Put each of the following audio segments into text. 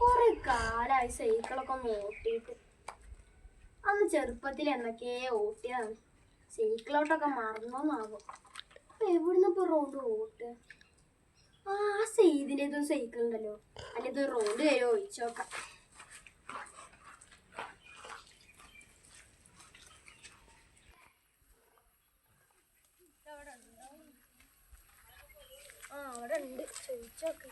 കുറെ കാലായി സൈക്കിളൊക്കെ ഓട്ടിയിട്ട് അന്ന് ചെറുപ്പത്തിൽ എന്നൊക്കെ ഓട്ടിയതാണ്. സൈക്കിളോട്ടൊക്കെ മറന്നോന്നാകും അപ്പൊ എവിടുന്ന് ഇപ്പൊ റോഡ് ഓട്ട്? ആ സെയ്തിന്റെ ഇതൊരു സൈക്കിൾ ഉണ്ടല്ലോ. അതിന്റെ റോഡ് വരെ ഒഴിച്ചോക്കാം ആ അവിടെ ഉണ്ട്. ചോദിച്ചോക്കെ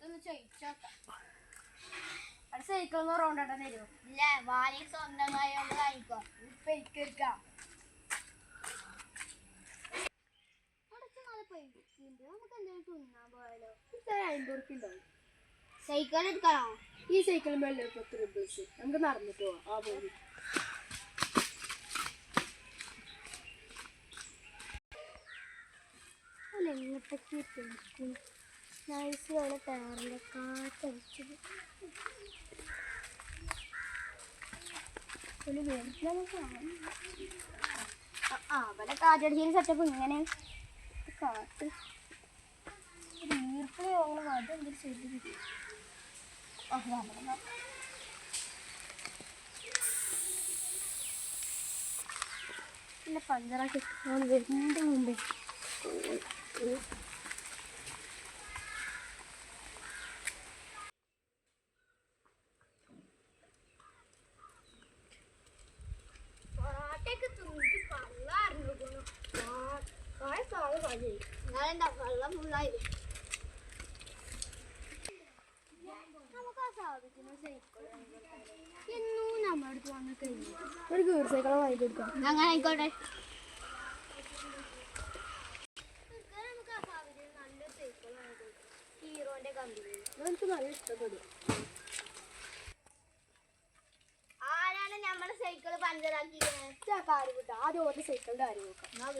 ഓലത്തൊന്ന് ചോദിച്ചോക്കാം അത് സൈക്കിൾ ഒന്ന് റൗണ്ട് ഇടാൻ തരുമോ? ഇല്ല വാലി സ്വന്തമായി ഒന്ന് അമ്പത് റുപ്യ ഉണ്ടാവും സൈക്കിൾ എടുക്കണോ? ഈ സൈക്കിൾ മേലെ പത്ത് രൂപ നമുക്ക് നടന്നിട്ട് പോവാം. ആ പോയി. അല്ല എങ്ങോട്ടൊക്കെ പോയി നൈസിലാണ് ടയറിന്റെ കാറ്റടിച്ചത് ഒരു അവലെ കാറ്റടിച്ചതിന് സെറ്റപ്പ് ഇങ്ങനെ കാട്ട്. ഈർക്കിളി അങ്ങനെ അതെന്തൊരു ചെയ്ത് പിന്നെ പഞ്ചറാക്കി വരുന്നതിന്റെ മുമ്പേ ഒരു സൈക്കിൾ വാങ്ങി അങ്ങനെ ആയിക്കോട്ടെ. ഹീറോന്റെ കമ്പനി നല്ല ഇഷ്ടപ്പെടും ആരാണ് നമ്മുടെ സൈക്കിൾ പഞ്ചറാക്കിയത് ആദ്യം ഓരോ സൈക്കിളിന്റെ കാര്യം നോക്കാം.